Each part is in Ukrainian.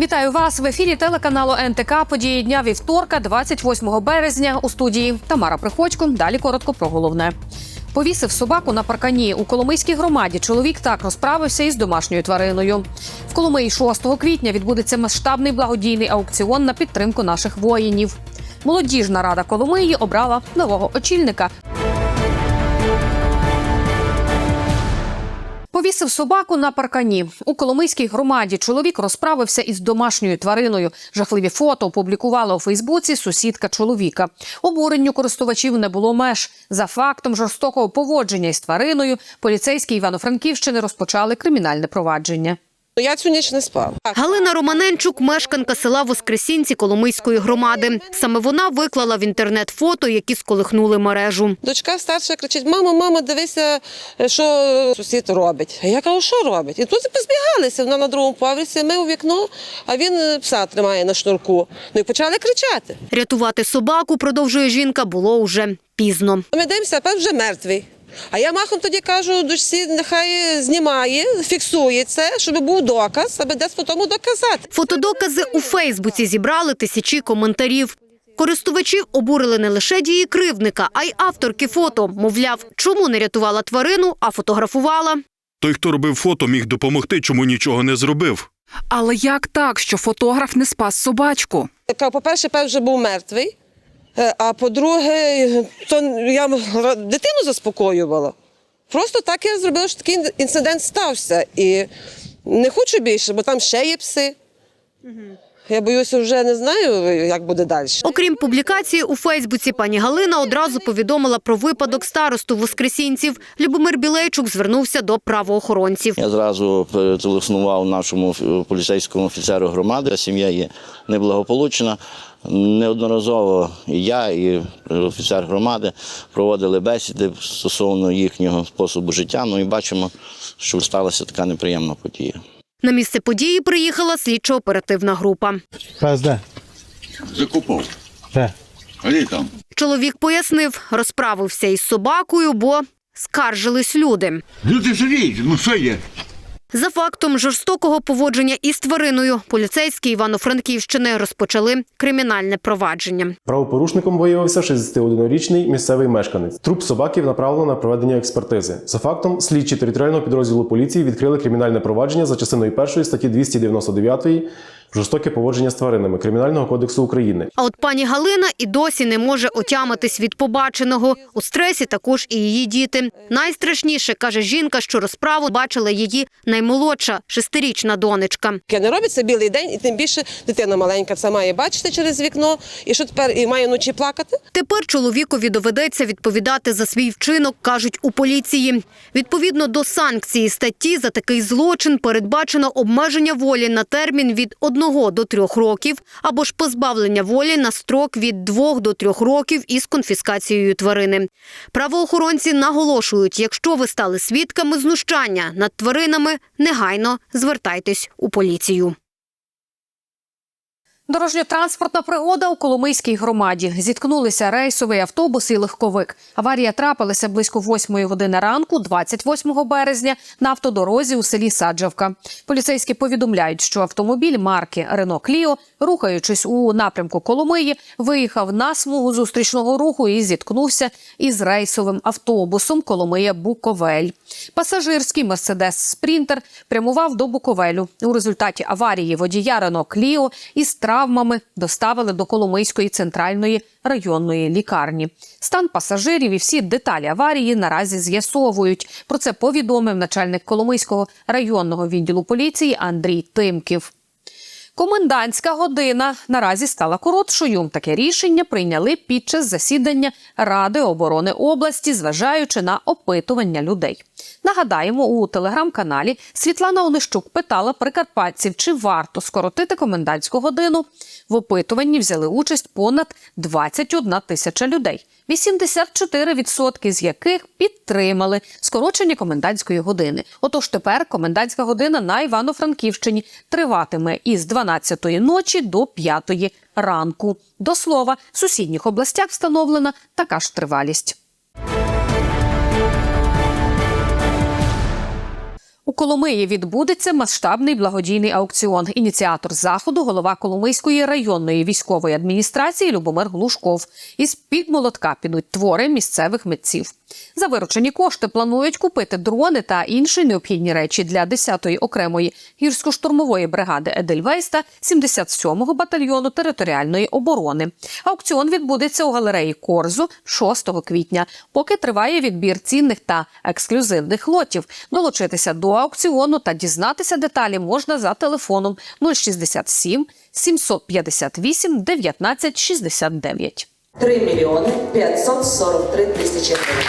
Вітаю вас в ефірі телеканалу НТК. Події дня вівторка, 28 березня. У студії Тамара Приходько. Далі коротко про головне. Повісив собаку на паркані у Коломийській громаді. Чоловік так розправився із домашньою твариною. В Коломиї 6 квітня відбудеться масштабний благодійний аукціон на підтримку наших воїнів. Молодіжна рада Коломиї обрала нового очільника. Повісив собаку на паркані у Коломийській громаді. Чоловік розправився із домашньою твариною. Жахливі фото опублікувала у Фейсбуці сусідка чоловіка. Обуренню користувачів не було меж. За фактом жорстокого поводження із твариною поліцейські Івано-Франківщини розпочали кримінальне провадження. Я цю ніч не спав. Галина Романенчук – мешканка села Воскресінці Коломийської громади. Саме вона виклала в інтернет фото, які сколихнули мережу. Дочка старша кричить: мамо, мамо, дивися, що сусід робить. А я кажу, що робить? І тут позбігалися. Вона на другому поверсі, ми у вікно, а він пса тримає на шнурку. Ну і почали кричати. Рятувати собаку, продовжує жінка, було уже пізно. Ми дивимося, а пес вже мертвий. А я махом тоді кажу, дочці, нехай знімає, фіксує це, щоб був доказ, аби десь по тому доказати. Фотодокази у Фейсбуці зібрали тисячі коментарів. Користувачі обурили не лише дії кривдника, а й авторки фото. Мовляв, чому не рятувала тварину, а фотографувала. Той, хто робив фото, міг допомогти, чому нічого не зробив. Але як так, що фотограф не спас собачку? Яка, По-перше, пес вже був мертвий, а по-друге, то я дитину заспокоювала. Просто так я зробила, що такий інцидент стався. І не хочу більше, бо там ще є пси. Я боюся, вже не знаю, як буде далі. Окрім публікації у Фейсбуці, пані Галина одразу повідомила про випадок старосту Воскресінців. Любомир Білейчук звернувся до правоохоронців. Я зразу телефонував нашому е, поліцейському офіцеру громади. Сім'я є неблагополучна. Неодноразово і я, і офіцер громади проводили бесіди стосовно їхнього способу життя. Ну і бачимо, що сталася така неприємна подія. На місце події приїхала слідчо-оперативна група. Пес? Закупав. Де? А де там? Чоловік пояснив, розправився із собакою, бо скаржились люди. Люди жаліють, ну що є? За фактом жорстокого поводження із твариною поліцейські Івано-Франківщини розпочали кримінальне провадження. Правопорушником виявився 61-річний місцевий мешканець. Труп собаків направлено на проведення експертизи. За фактом, слідчі територіального підрозділу поліції відкрили кримінальне провадження за частиною першої статті 299 жорстоке поводження з тваринами Кримінального кодексу України. А от пані Галина і досі не може отямитись від побаченого. У стресі також і її діти. Найстрашніше, каже жінка, що розправу бачила її наймолодша шестирічна донечка. Не робиться білий день, і тим більше дитина маленька це має бачити через вікно. І що тепер і має вночі плакати? Тепер чоловікові доведеться відповідати за свій вчинок, кажуть у поліції. Відповідно до санкції статті за такий злочин передбачено обмеження волі на термін від 1 до 3 років або ж позбавлення волі на строк від 2 до 3 років із конфіскацією тварини. Правоохоронці наголошують, якщо ви стали свідками знущання над тваринами, негайно звертайтесь у поліцію. Дорожньо-транспортна пригода у Коломийській громаді. Зіткнулися рейсовий автобус і легковик. Аварія трапилася близько 8 години ранку, 28 березня, на автодорозі у селі Саджавка. Поліцейські повідомляють, що автомобіль марки Рено Кліо, рухаючись у напрямку Коломиї, виїхав на смугу зустрічного руху і зіткнувся із рейсовим автобусом Коломия Буковель. Пасажирський Мерседес Спрінтер прямував до Буковелю. У результаті аварії водія Рено Кліо із травмою травмами доставили до Коломийської центральної районної лікарні. Стан пасажирів і всі деталі аварії наразі з'ясовують. Про це повідомив начальник Коломийського районного відділу поліції Андрій Тимків. Комендантська година наразі стала коротшою. Таке рішення прийняли під час засідання Ради оборони області, зважаючи на опитування людей. Нагадаємо, у телеграм-каналі Світлана Онищук питала прикарпатців, чи варто скоротити комендантську годину. В опитуванні взяли участь понад 21 тисяча людей, 84% з яких підтримали скорочення комендантської години. Отож, тепер комендантська година на Івано-Франківщині триватиме із 12 ночі до 5 ранку. До слова, в сусідніх областях встановлена така ж тривалість. У Коломиї відбудеться масштабний благодійний аукціон. Ініціатор заходу, голова Коломийської районної військової адміністрації Любомир Глушков. Із під молотка підуть твори місцевих митців. За виручені кошти планують купити дрони та інші необхідні речі для 10-ї окремої гірсько-штурмової бригади Едельвейста 77-го батальйону територіальної оборони. Аукціон відбудеться у галереї Корзу 6 квітня, поки триває відбір цінних та ексклюзивних лотів. Долучитися до аукціону та дізнатися деталі можна за телефоном 067 758 19 69. 3 мільйони 543 тисячі гривень.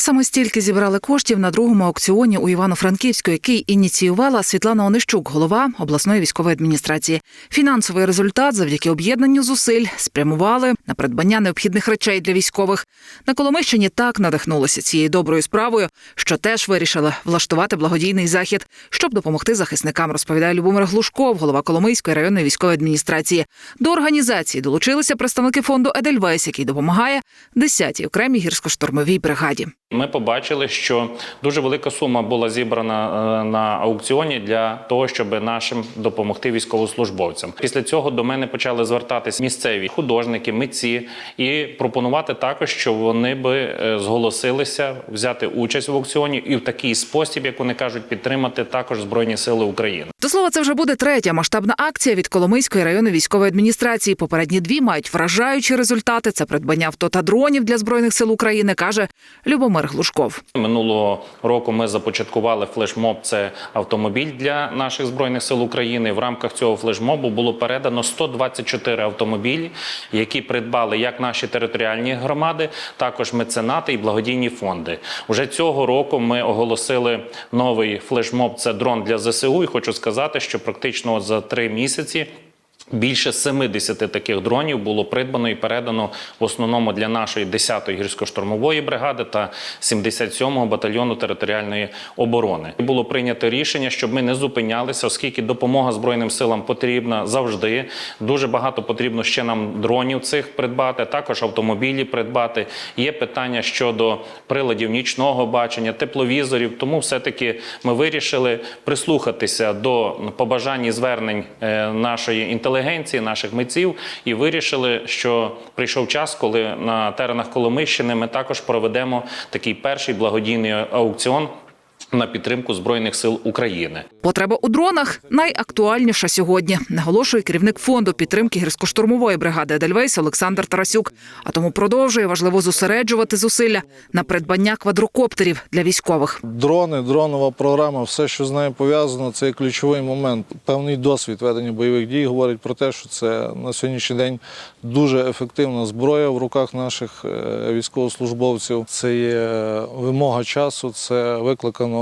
Саме стільки зібрали коштів на другому аукціоні у Івано-Франківську, який ініціювала Світлана Онищук, голова обласної військової адміністрації. Фінансовий результат завдяки об'єднанню зусиль спрямували на придбання необхідних речей для військових. На Коломийщині так надихнулися цією доброю справою, що теж вирішили влаштувати благодійний захід, щоб допомогти захисникам. Розповідає Любомир Глушков, голова Коломийської районної військової адміністрації. До організації долучилися представники фонду Едельвейс, який допомагає 10-й окремій гірсько-штурмовій бригаді. Ми побачили, що дуже велика сума була зібрана е, на аукціоні для того, щоб нашим допомогти військовослужбовцям. Після цього до мене почали звертатись місцеві художники, митці і пропонувати також, що вони би е, зголосилися взяти участь в аукціоні і в такий спосіб, як вони кажуть, підтримати також збройні сили України. До слова, це вже буде третя масштабна акція від Коломийської районної військової адміністрації. Попередні дві мають вражаючі результати. Це придбання авто та дронів для збройних сил України, каже Любомир Глушков. Минулого року ми започаткували флешмоб. Це автомобіль для наших збройних сил України. В рамках цього флешмобу було передано 124 автомобілі, які придбали як наші територіальні громади, також меценати і благодійні фонди. Уже цього року ми оголосили новий флешмоб. Це дрон для ЗСУ. І хочу сказати, що практично за три місяці. Більше 70 таких дронів було придбано і передано в основному для нашої 10-ї гірсько-штурмової бригади та 77-го батальйону територіальної оборони. Було прийнято рішення, щоб ми не зупинялися, оскільки допомога збройним силам потрібна завжди. Дуже багато потрібно ще нам дронів цих придбати, також автомобілі придбати. Є питання щодо приладів нічного бачення, тепловізорів. Тому все-таки ми вирішили прислухатися до побажань і звернень е, нашої інтелігенції, наших митців, і вирішили, що прийшов час, коли на теренах Коломищини ми також проведемо такий перший благодійний аукціон. На підтримку збройних сил України Потреба у дронах найактуальніша сьогодні, наголошує керівник фонду підтримки гірсько-штурмової бригади Едельвейс Олександр Тарасюк. А тому продовжує важливо зосереджувати зусилля на придбання квадрокоптерів для військових. Дрони, дронова програма, все, що з нею пов'язано, це ключовий момент. Певний досвід ведення бойових дій говорить про те, що це на сьогоднішній день дуже ефективна зброя в руках наших е, військовослужбовців. Це є вимога часу, це викликано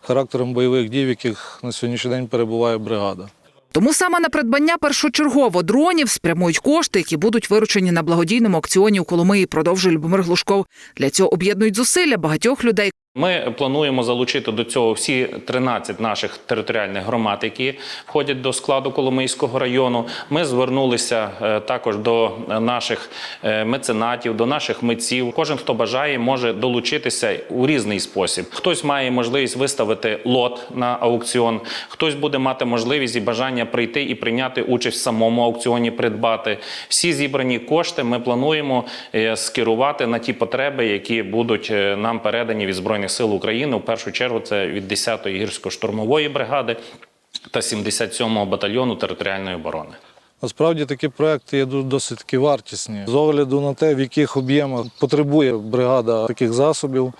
характером бойових дій, в яких на сьогоднішній день перебуває бригада. Тому саме на придбання першочергово дронів спрямують кошти, які будуть виручені на благодійному акціоні у Коломиї. Продовжує Любомир Глушков. Для цього об'єднують зусилля багатьох людей. Ми плануємо залучити до цього всі 13 наших територіальних громад, які входять до складу Коломийського району. Ми звернулися е, також до наших е, меценатів, до наших митців. Кожен, хто бажає, може долучитися у різний спосіб. Хтось має можливість виставити лот на аукціон, хтось буде мати можливість і бажання прийти і прийняти участь в самому аукціоні, придбати. Всі зібрані кошти ми плануємо е, скерувати на ті потреби, які будуть нам передані від збройних сил України. В першу чергу це від 10-ї гірсько-штурмової бригади та 77-го батальйону територіальної оборони. Насправді такі проекти є досить вартісні. З огляду на те, в яких об'ємах потребує бригада таких засобів,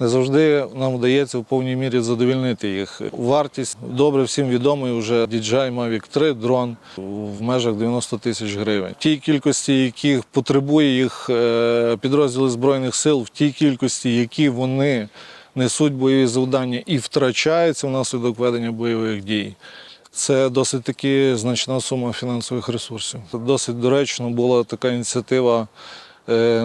не завжди нам вдається в повній мірі задовільнити їх. Вартість добре всім відомий вже DJI Mavic 3 дрон в межах 90 тисяч гривень. Тій кількості, яких потребує їх е, підрозділи Збройних сил, в тій кількості, які вони несуть бойові завдання і втрачаються внаслідок ведення бойових дій. Це досить таки значна сума фінансових ресурсів. Досить доречно була така ініціатива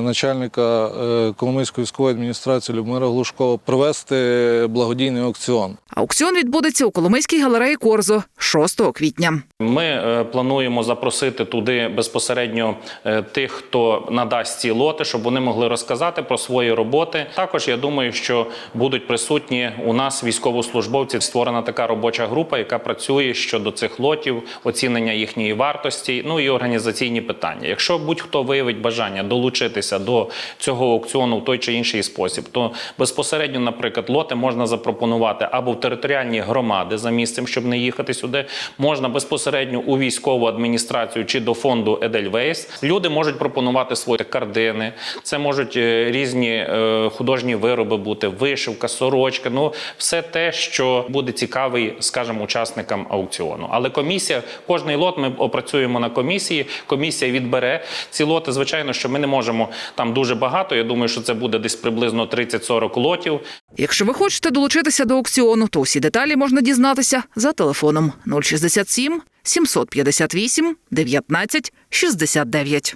начальника е, Коломийської військової адміністрації Любомира Глушкова провести благодійний аукціон. Аукціон відбудеться у Коломийській галереї Корзо 6 квітня. Ми е, плануємо запросити туди безпосередньо е, тих, хто надасть ці лоти, щоб вони могли розказати про свої роботи. Також я думаю, що будуть присутні у нас військовослужбовці. Створена така робоча група, яка працює щодо цих лотів, оцінення їхньої вартості, ну і організаційні питання. Якщо будь-хто виявить бажання долучитися до цього аукціону в той чи інший спосіб, то безпосередньо, наприклад, лоти можна запропонувати або в територіальні громади за місцем, щоб не їхати сюди. Можна безпосередньо у військову адміністрацію чи до фонду Едельвейс. Люди можуть пропонувати свої кардини. Це можуть е, різні е, художні вироби бути, вишивка, сорочка. Ну все те, що буде цікавий, скажімо, учасникам аукціону. Але комісія, кожний лот ми опрацюємо на комісії. Комісія відбере ці лоти. Звичайно, що ми не можемо там дуже багато. Я думаю, що це буде десь приблизно 30-40 лотів. Якщо ви хочете долучитися до аукціону, то всі деталі можна дізнатися за телефоном 067 758 19 69.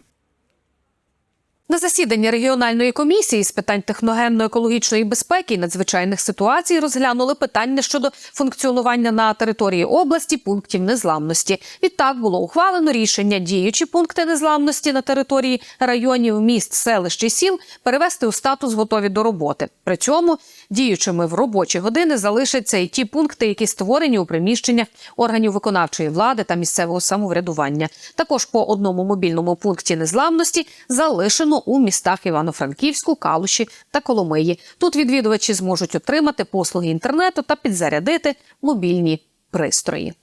На засіданні регіональної комісії з питань техногенно-екологічної безпеки і надзвичайних ситуацій розглянули питання щодо функціонування на території області пунктів незламності. Відтак було ухвалено рішення діючі пункти незламності на території районів, міст, селищ і сіл перевести у статус готові до роботи. При цьому діючими в робочі години залишаться і ті пункти, які створені у приміщеннях органів виконавчої влади та місцевого самоврядування. Також по одному мобільному пункті незламності залишено у містах Івано-Франківську, Калуші та Коломиї. Тут відвідувачі зможуть отримати послуги інтернету та підзарядити мобільні пристрої.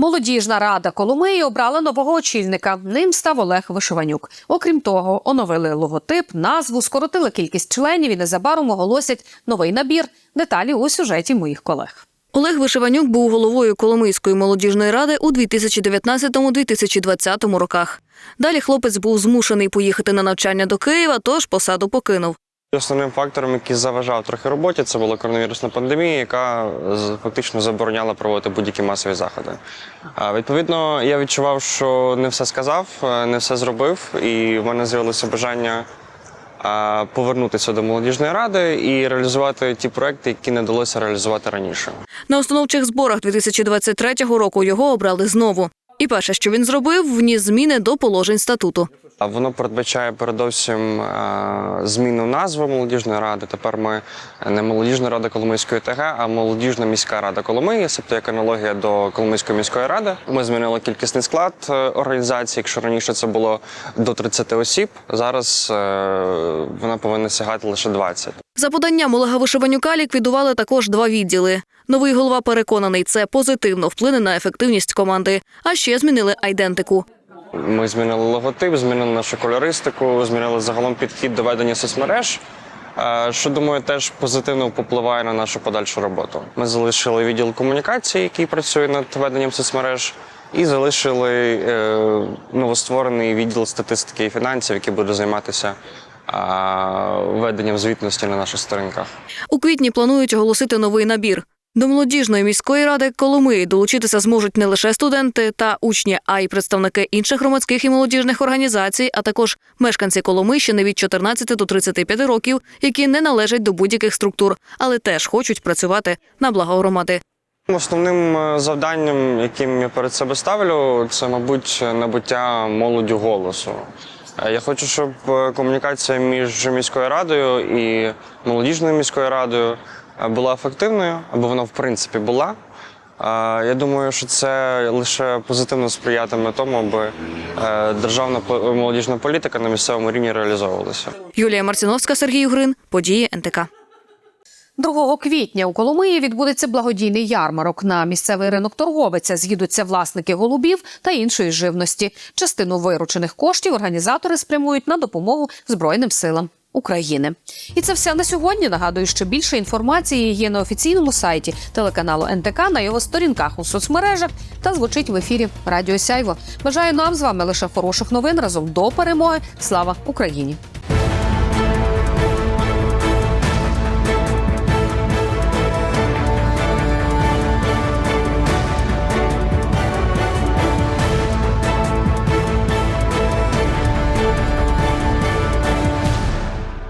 Молодіжна рада Коломиї обрала нового очільника. Ним став Олег Вишиванюк. Окрім того, оновили логотип, назву, скоротили кількість членів і незабаром оголосять новий набір. Деталі у сюжеті моїх колег. Олег Вишиванюк був головою Коломийської молодіжної ради у 2019-2020 роках. Далі хлопець був змушений поїхати на навчання до Києва, тож посаду покинув. Основним фактором, який заважав трохи роботі, це була коронавірусна пандемія, яка фактично забороняла проводити будь-які масові заходи. Відповідно, я відчував, що не все сказав, е, не все зробив, і в мене з'явилося бажання повернутися до молодіжної ради і реалізувати ті проекти, які не вдалося реалізувати раніше. На установчих зборах 2023 року його обрали знову. І перше, що він зробив, вніс зміни до положень статуту. А Воно передбачає передовсім е, зміну назви молодіжної ради. Тепер ми не молодіжна рада Коломийської ТГ, а молодіжна міська рада Коломиї, тобто як аналогія до Коломийської міської ради. Ми змінили кількісний склад е, організації. Якщо раніше це було до 30 осіб, зараз е, вона повинна сягати лише 20. За поданням Олега Вишиванюка ліквідували також два відділи. Новий голова переконаний, це позитивно вплине на ефективність команди. А ще змінили айдентику. Ми змінили логотип, змінили нашу кольористику, змінили загалом підхід до ведення соцмереж. е, Що думаю, теж позитивно попливає на нашу подальшу роботу. Ми залишили відділ комунікації, який працює над веденням соцмереж, і залишили е, новостворений відділ статистики і фінансів, який буде займатися а, веденням звітності на наших сторінках. У квітні планують оголосити новий набір. До молодіжної міської ради Коломиї долучитися зможуть не лише студенти та учні, а й представники інших громадських і молодіжних організацій, а також мешканці Коломийщини від 14 до 35 років, які не належать до будь-яких структур, але теж хочуть працювати на благо громади. Основним е, завданням, яким я перед себе ставлю, це, мабуть, набуття молоддю голосу. Е, Я хочу, щоб е, комунікація між міською радою і молодіжною міською радою е, була ефективною, або вона в принципі була. Я думаю, що це лише позитивно сприятиме тому, аби державна молодіжна політика на місцевому рівні реалізовувалася. Юлія Марціновська, Сергій Грин, події НТК. 2 квітня у Коломиї відбудеться благодійний ярмарок. На місцевий ринок торговиця з'їдуться власники голубів та іншої живності. Частину виручених коштів організатори спрямують на допомогу Збройним силам. України, і це все на сьогодні. Нагадую, що більше інформації є на офіційному сайті телеканалу НТК на його сторінках у соцмережах та звучить в ефірі Радіо Сяйво. Бажаю нам з вами лише хороших новин разом до перемоги. Слава Україні!